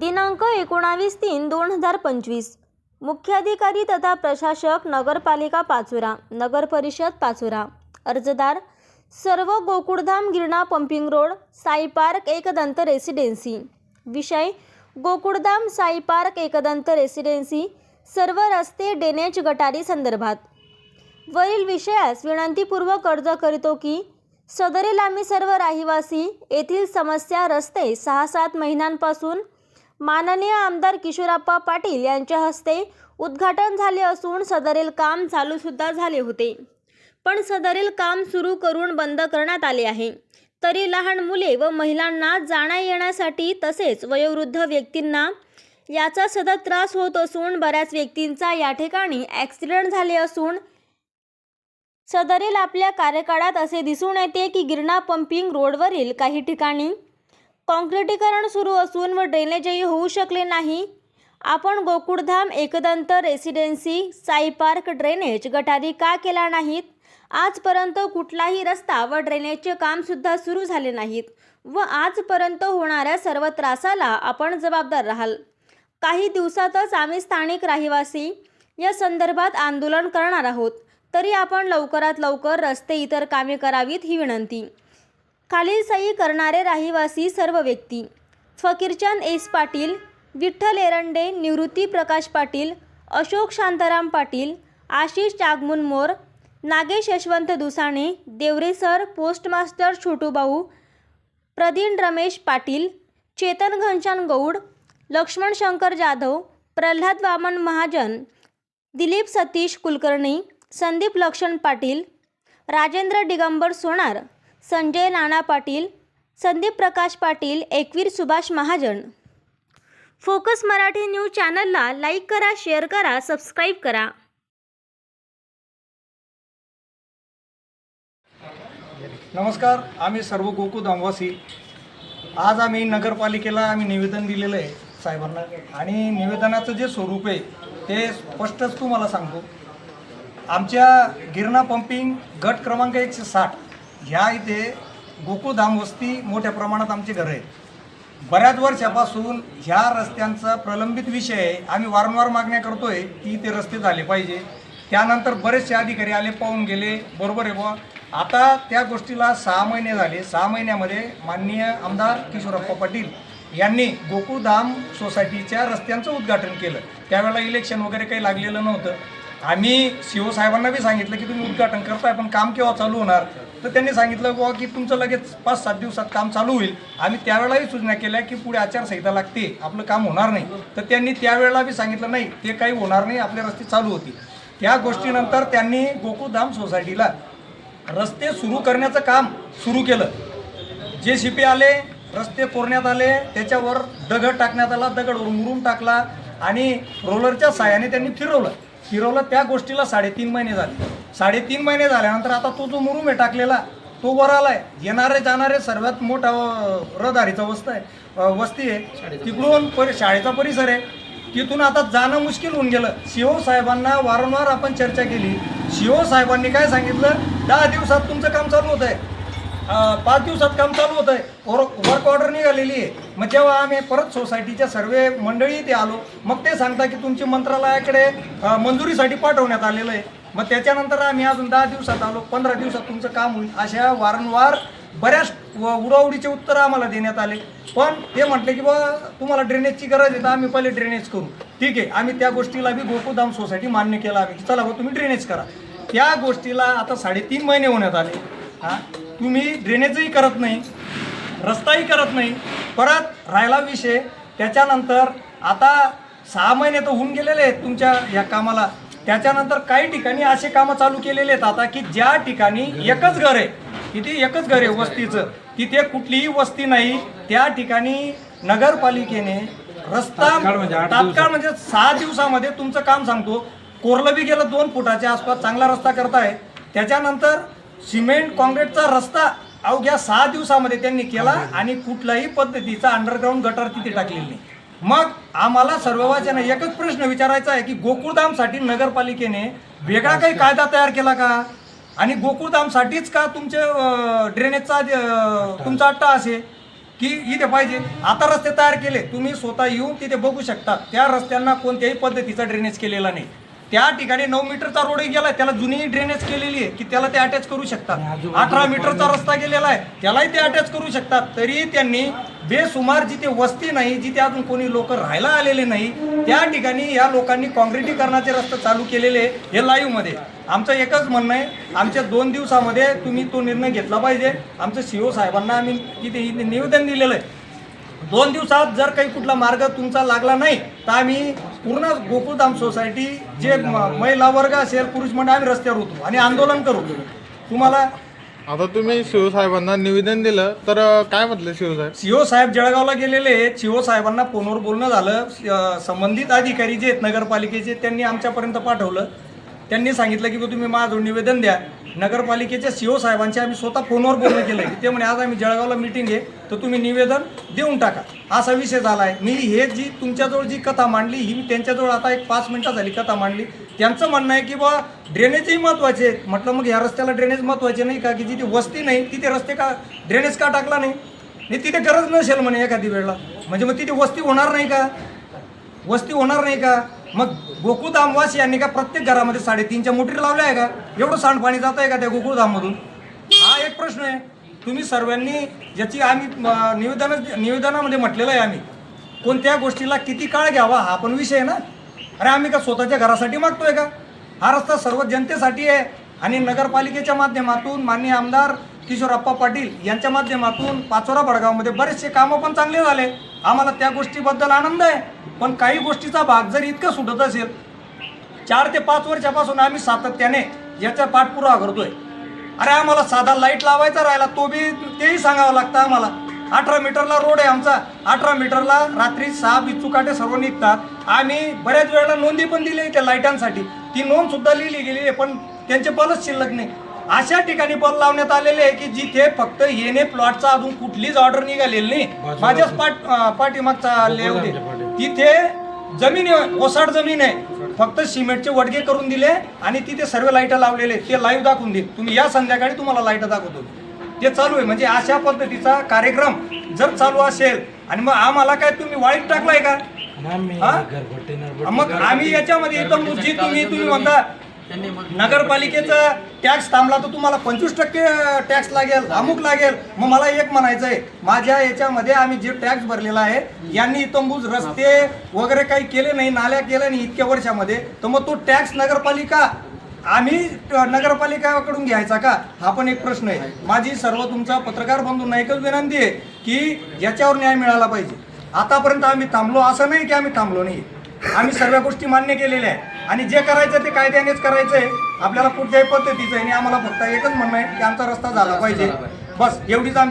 दिनांक एकोणावीस तीन दोन हजार पंचवीस. मुख्याधिकारी तथा प्रशासक नगरपालिका पाचोरा नगर परिषद पाचोरा. अर्जदार सर्व Gokuldham Girna pumping road Sai park Ekdant residency. विषय गोकुळधाम साई पार्क एकदंत रेसिडेन्सी सर्व रस्ते डेनेज गटारी संदर्भात. वरील विषयास विनंतीपूर्वक अर्ज करतो की सदरील आम्ही सर्व रहिवासी येथील समस्या रस्ते सहा सात महिन्यांपासून माननीय आमदार किशोरप्पा पाटील यांच्या हस्ते उद्घाटन झाले असून सदरील काम चालूसुद्धा झाले होते. पण सदरील काम सुरू करून बंद करण्यात आले आहे. तरी लहान मुले व महिलांना जाण्या येण्यासाठी तसेच वयोवृद्ध व्यक्तींना याचा सतत त्रास होत असून बऱ्याच व्यक्तींचा या ठिकाणी ॲक्सिडेंट झाले असून सदरील आपल्या कार्यकाळात असे दिसून येते की गिरणा पंपिंग रोडवरील काही ठिकाणी कॉन्क्रिटीकरण सुरू असून व ड्रेनेजही होऊ शकले नाही. आपण Gokuldham Ekdant residency Sai park drainage गटारी का केला नाहीत? आजपर्यंत कुठलाही रस्ता व ड्रेनेजचे कामसुद्धा सुरू झाले नाहीत व आजपर्यंत होणाऱ्या सर्व त्रासाला आपण जबाबदार राहाल. काही दिवसातच आम्ही स्थानिक रहिवासी या संदर्भात आंदोलन करणार आहोत. तरी आपण लवकरात लवकर रस्ते इतर कामे करावीत ही विनंती. खालील सही करणारे रहिवासी सर्व व्यक्ती. फकीरचंद एस पाटील विठ्ठल एरंडे निवृत्ती प्रकाश पाटील अशोक शांताराम पाटील आशिष चागमुन मोर नागेश यशवंत दुसाणे देवरे सर पोस्टमास्टर छोटूभाऊ प्रदीन रमेश पाटील चेतन घनशान गौड लक्ष्मण शंकर जाधव प्रल्हाद वामन महाजन दिलीप सतीश कुलकर्णी संदीप लक्षण पाटील राजेंद्र दिगंबर सोनार संजय नाना पाटील संदीप प्रकाश पाटील एकवीर सुभाष महाजन. फोकस मराठी न्यूज चॅनलला लाईक करा शेअर करा सबस्क्राईब करा. नमस्कार आम्ही सर्व गोकू दामवासी आज आम्ही नगरपालिकेला आम्ही निवेदन दिलेलं आहे साहेबांना. आणि निवेदनाचं जे स्वरूप आहे ते स्पष्टच तुम्हाला सांगतो. आमच्या गिरणा पंपिंग गट क्रमांक एकशे साठ. ह्या इथे गोकुळधाम वस्ती मोठ्या प्रमाणात आमचे घर आहे बऱ्याच वर्षापासून ह्या रस्त्यांचा प्रलंबित विषय आहे आम्ही वारंवार मागण्या करतोय की ते रस्ते झाले पाहिजे. त्यानंतर बरेचसे अधिकारी आले पाहून गेले बरोबर आहे बुवा. आता त्या गोष्टीला सहा महिने झाले. सहा महिन्यामध्ये माननीय आमदार किशोरप्पा पाटील यांनी गोकुळधाम सोसायटीच्या रस्त्यांचं उद्घाटन केलं. त्यावेळेला इलेक्शन वगैरे काही लागलेलं नव्हतं. आम्ही सी साहेबांना बी सांगितलं की तुम्ही उद्घाटन करताय पण काम केव्हा चालू होणार? तर त्यांनी सांगितलं बुवा की तुमचं लगेच पाच सात दिवसात काम चालू होईल. आम्ही त्यावेळेलाही सूचना केल्या की पुढे आचारसंहिता लागते आपलं काम होणार नाही. तर त्यांनी त्यावेळेला बी सांगितलं नाही ते काही होणार नाही आपले रस्ते चालू होतील. त्या गोष्टीनंतर त्यांनी गोकुळधाम सोसायटीला रस्ते सुरू करण्याचं काम सुरू केलं. जे सी पी आले रस्ते कोरण्यात आले त्याच्यावर दगड टाकण्यात आला दगड उमरून टाकला आणि रोलरच्या साह्याने त्यांनी फिरवलं. फिरवलं त्या गोष्टीला साडेतीन महिने झाले. साडेतीन महिने झाल्यानंतर आता तो जो मुरुम आहे टाकलेला तो वर आलाय. येणारे जाणारे सर्वात मोठा रहदारीचा वस्ती आहे. वस्ती आहे. तिकडून परि शाळेचा परिसर आहे. तिथून आता जाणं मुश्किल होऊन गेलं. शिव साहेबांना वारंवार आपण चर्चा केली. शिव साहेबांनी काय सांगितलं? दहा दिवसात तुमचं काम चालू होत आहे पाच दिवसात काम चालू होत आहे वर्क ऑर्डर निघालेली आहे. मग जेव्हा आम्ही परत सोसायटीच्या सर्वे मंडळी इथे आलो मग ते सांगता की तुमची मंत्रालयाकडे मंजुरीसाठी पाठवण्यात आलेलं आहे. मग त्याच्यानंतर आम्ही अजून दहा दिवसात आलो पंधरा दिवसात तुमचं काम होईल. अशा वारंवार बऱ्याच व- उडाउडीचे आम्हाला देण्यात आले. पण ते म्हटले की बा तुम्हाला ड्रेनेजची गरज आहे तर आम्ही पहिले ड्रेनेज करू. ठीक आहे आम्ही त्या गोष्टीला बी गोकुधाम सोसायटी मान्य केला आम्ही की चला बा तुम्ही ड्रेनेज करा. त्या गोष्टीला आता साडेतीन महिने होण्यात आले. हां? तुम्ही ड्रेनेजही करत नाही रस्ताही करत नाही. परत राहिला विषय त्याच्यानंतर आता सहा महिने तर होऊन गेलेले आहेत तुमच्या या कामाला. त्याच्यानंतर काही ठिकाणी असे कामं चालू केलेले आहेत आता की ज्या ठिकाणी एकच घर आहे तिथे एकच घर आहे वस्तीचं तिथे कुठलीही वस्ती नाही. त्या ठिकाणी नगरपालिकेने रस्ता तात्काळ म्हणजे सहा दिवसामध्ये तुमचं काम सांगतो. कोरलं बी गेलं दोन फुटाच्या आसपास चांगला रस्ता करताय. त्याच्यानंतर सिमेंट काँक्रीटचा रस्ता अवघ्या सहा दिवसामध्ये त्यांनी केला आणि कुठल्याही पद्धतीचा अंडरग्राऊंड गटर तिथे टाकलेली नाही. मग आम्हाला सर्ववाच्यानं एकच प्रश्न विचारायचा आहे की गोकुळधामसाठी नगरपालिकेने वेगळा काही कायदा तयार केला का? आणि गोकुळधामसाठीच का तुमचे ड्रेनेजचा तुमचा अट्टा असे? की इथे पाहिजे. आता रस्ते तयार केले. तुम्ही स्वतः येऊन तिथे बघू शकता. त्या रस्त्यांना कोणत्याही पद्धतीचा ड्रेनेज केलेला नाही. त्या ठिकाणी नऊ मीटरचा रोडही गेलाय. त्याला जुनी ड्रेनेज केलेली आहे की त्याला ते अटॅच करू शकतात. अठरा मीटरचा रस्ता गेलेला आहे त्यालाही ते अटॅच करू शकतात. तरी त्यांनी बेसुमार जिथे वस्ती नाही जिथे अजून कोणी लोक राहायला आलेले नाही त्या ठिकाणी या लोकांनी काँक्रिटीकरणाचे रस्ते चालू केलेले हे लाईव्हमध्ये आमचं एकच म्हणणं आहे आमच्या दोन दिवसामध्ये तुम्ही तो निर्णय घेतला पाहिजे. आमचं सीओ साहेबांना आम्ही तिथे निवेदन दिलेलं आहे. दोन दिवसात जर काही कुठला मार्ग तुमचा लागला नाही तर आम्ही पूर्ण गोकुळधाम सोसायटी जे म- महिला वर्ग असेल पुरुष मंडळ आम्ही रस्त्यावर होतो आणि आंदोलन करू. तुम्हाला आता तुम्ही शिवसाहेबांना निवेदन दिलं तर काय म्हटलं शिवसाहेब सीओ साहेब जळगावला गेलेले आहेत. सीओ साहेबांना फोनवर बोलणं झालं. अं, संबंधित अधिकारी जे आहेत नगरपालिकेचे त्यांनी आमच्यापर्यंत पाठवलं. त्यांनी सांगितलं की बुवा तुम्ही माझं निवेदन द्या. नगरपालिकेच्या सीओ साहेबांचे आम्ही स्वतः फोनवर बोलणं केलं की ते म्हणे आज आम्ही जळगावला मिटिंग आहे. तर तुम्ही निवेदन देऊन टाका. असा विषय झाला आहे मी हे जी तुमच्याजवळ जी कथा मांडली ही मी त्यांच्याजवळ आता एक पाच मिनटं झाली कथा मांडली. त्यांचं म्हणणं आहे की बा ड्रेनेजही महत्त्वाचे आहेत. म्हटलं मग ह्या रस्त्याला ड्रेनेज महत्त्वाचे नाही का? की जिथे वस्ती नाही तिथे रस्ते का ड्रेनेज का टाकला नाही? नाही तिथे गरज नसेल म्हणे एखादी वेळेला. म्हणजे मग तिथे वस्ती होणार नाही का? वस्ती होणार नाही का? मग गोकुळधामवास यांनी का प्रत्येक घरामध्ये साडेतीनच्या मोटरी लावल्या आहे का? एवढं सांडपाणी जात आहे का त्या गोकुळधाममधून हा एक प्रश्न आहे. तुम्ही सर्वांनी ज्याची आम्ही निवेदन निवेदनामध्ये म्हटलेलं आहे आम्ही कोणत्या गोष्टीला किती काळ घ्यावा हा पण विषय आहे ना? अरे आम्ही का स्वतःच्या घरासाठी मागतोय का? हा रस्ता सर्व जनतेसाठी आहे आणि नगरपालिकेच्या माध्यमातून माननीय आमदार किशोरप्पा पाटील यांच्या माध्यमातून पाचोरा बडगावमध्ये बरेचसे कामं पण चांगले झाले. आम्हाला त्या गोष्टीबद्दल आनंद आहे. पण काही गोष्टीचा भाग जर इतकं सुटत असेल चार ते पाच वर्षापासून आम्ही सातत्याने याचा पाठपुरावा करतोय. अरे आम्हाला साधा लाइट लावायचा राहिला तो बी तेही सांगावं लागतं आम्हाला. अठरा मीटरला रोड आहे आमचा. अठरा मीटरला रात्री सहा बिचुकाटे सर्व निघतात. आम्ही बऱ्याच वेळेला नोंदी पण दिली त्या लाईटांसाठी ती नोंद सुद्धा लिहिली गेली आहे पण त्यांचे बलच शिल्लक नाही. अशा ठिकाणी बल लावण्यात आलेले आहे की जिथे फक्त येणे प्लॉटचा अजून कुठलीच ऑर्डर निघालेली नाही. माझ्याच पाठ पाठीमागचा आहे. तिथे जमीन आहे ओसाड जमीन आहे. फक्त सिमेंटचे वडगे करून दिले आणि तिथे सर्व लाइट लावलेले ते लाईव्ह दाखवून देईल तुम्ही या संध्याकाळी तुम्हाला लाइट दाखवतो. ते चालू आहे. म्हणजे अशा पद्धतीचा कार्यक्रम जर चालू असेल आणि मग आम्हाला काय तुम्ही वाईट टाकलाय का? मग आम्ही याच्यामध्ये एकदम तुम्ही तुम्ही म्हणता नगरपालिकेचा टॅक्स थांबला तर तुम्हाला पंचवीस टक्के टॅक्स लागेल अमुक लागेल. मग मला एक म्हणायचं आहे माझ्या याच्यामध्ये आम्ही जे टॅक्स भरलेला आहे यांनी इतंबूज रस्ते वगैरे काही केले नाही नाल्या केल्या नाही इतक्या वर्षामध्ये तर मग तो टॅक्स नगरपालिका आम्ही नगरपालिकाकडून घ्यायचा का? हा पण एक प्रश्न आहे. माझी सर्व तुमचा पत्रकार बंधूंना एकच विनंती आहे की याच्यावर न्याय मिळाला पाहिजे. आतापर्यंत आम्ही थांबलो असं नाही की आम्ही थांबलो नाही. आम्ही सर्व गोष्टी मान्य केलेल्या आहे आणि जे करायचं ते कायद्यानेच करायचं आहे आपल्याला कुठल्याही पद्धतीचं आहे आणि आम्हाला फक्त एकच म्हणणं आहे की आमचा रस्ता झाला पाहिजे. बस एवढीच आमची